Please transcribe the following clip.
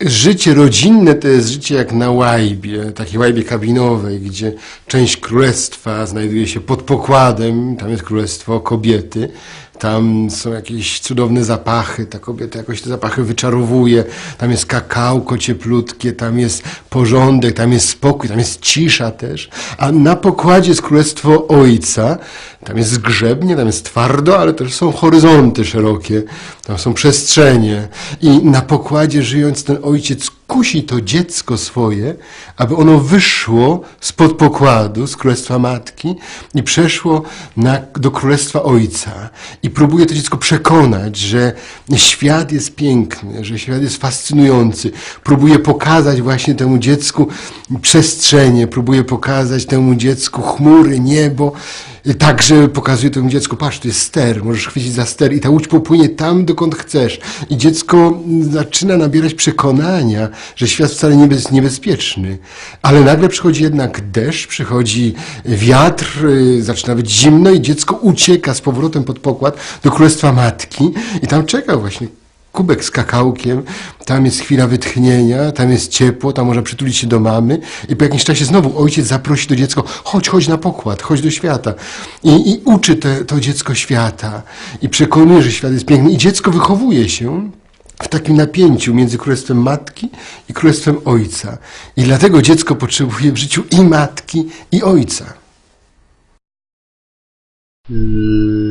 Życie rodzinne to jest życie jak na łajbie, takiej łajbie kabinowej, gdzie część królestwa znajduje się pod pokładem, tam jest królestwo kobiety, tam są jakieś cudowne zapachy, ta kobieta jakoś te zapachy wyczarowuje, tam jest kakałko cieplutkie, tam jest porządek, tam jest spokój, tam jest cisza też, a na pokładzie jest królestwo ojca, tam jest zgrzebnie, tam jest twardo, ale też są horyzonty szerokie, tam są przestrzenie. I na pokładzie żyjąc ten ojciec kusi to dziecko swoje, aby ono wyszło spod pokładu, z królestwa matki i przeszło na, do królestwa ojca. I próbuje to dziecko przekonać, że świat jest piękny, że świat jest fascynujący. Próbuje pokazać właśnie temu dziecku przestrzenie, próbuje pokazać temu dziecku chmury, niebo. Także pokazuje temu dziecku, patrz, tu jest ster, możesz chwycić za ster i ta łódź popłynie tam, dokąd chcesz. I dziecko zaczyna nabierać przekonania, że świat wcale nie jest niebezpieczny. Ale nagle przychodzi jednak deszcz, przychodzi wiatr, y, zaczyna być zimno i dziecko ucieka z powrotem pod pokład do królestwa matki i tam czeka właśnie kubek z kakałkiem, tam jest chwila wytchnienia, tam jest ciepło, tam można przytulić się do mamy i po jakimś czasie znowu ojciec zaprosi to dziecko, chodź, chodź na pokład, chodź do świata. I, i uczy te, to dziecko świata i przekonuje, że świat jest piękny i dziecko wychowuje się w takim napięciu między królestwem matki i królestwem ojca. I dlatego dziecko potrzebuje w życiu i matki, i ojca. Mm.